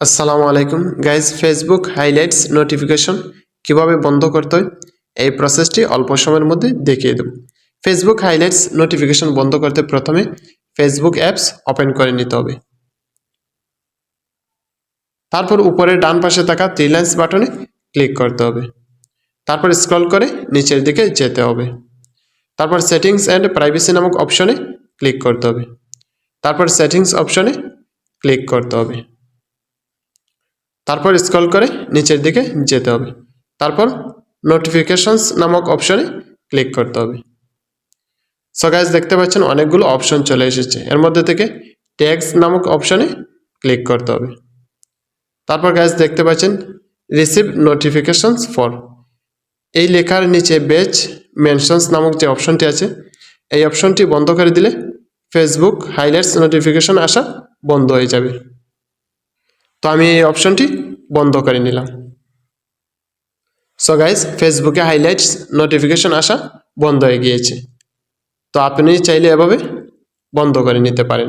আসসালামু আলাইকুম। Guys Facebook highlights notification কীভাবে বন্ধ করতে হয়? এই প্রসেসটি অল্প সময়ের মধ্যে দেখিয়ে দেব। ফেসবুক হাইলাইটস নোটিফিকেশন বন্ধ করতে প্রথমে ফেসবুক অ্যাপস ওপেন করে নিতে হবে। তারপর উপরে ডান পাশে থাকা থ্রি লাইন্স বাটনে ক্লিক করতে হবে। তারপর স্ক্রল করে নিচের দিকে যেতে হবে। তারপর সেটিংস অ্যান্ড প্রাইভেসি নামক অপশনে ক্লিক করতে হবে। তারপর সেটিংস অপশনে ক্লিক করতে হবে। তারপর স্ক্রল করে নিচের দিকে যেতে হবে। তারপর নোটিফিকেশনস নামক অপশনে ক্লিক করতে হবে। সো গাইজ দেখতে পাচ্ছেন অনেকগুলো অপশন চলে এসেছে। এর মধ্যে থেকে ট্যাক্স নামক অপশনে ক্লিক করতে হবে। তারপর গাইজ দেখতে পাচ্ছেন রিসিভ নোটিফিকেশনস ফর এই লেখার নিচে বেচ মেনশনস নামক যে অপশনটি আছে, এই অপশনটি বন্ধ করে দিলে ফেসবুক হাইলাইটস নোটিফিকেশন আসা বন্ধ হয়ে যাবে। তো আমি এই অপশনটি বন্ধ করে নিলাম। সো গাইজ ফেসবুকে হাইলাইটস নোটিফিকেশন আসা বন্ধ হয়ে গিয়েছে। তো আপনি চাইলে এভাবে বন্ধ করে নিতে পারেন।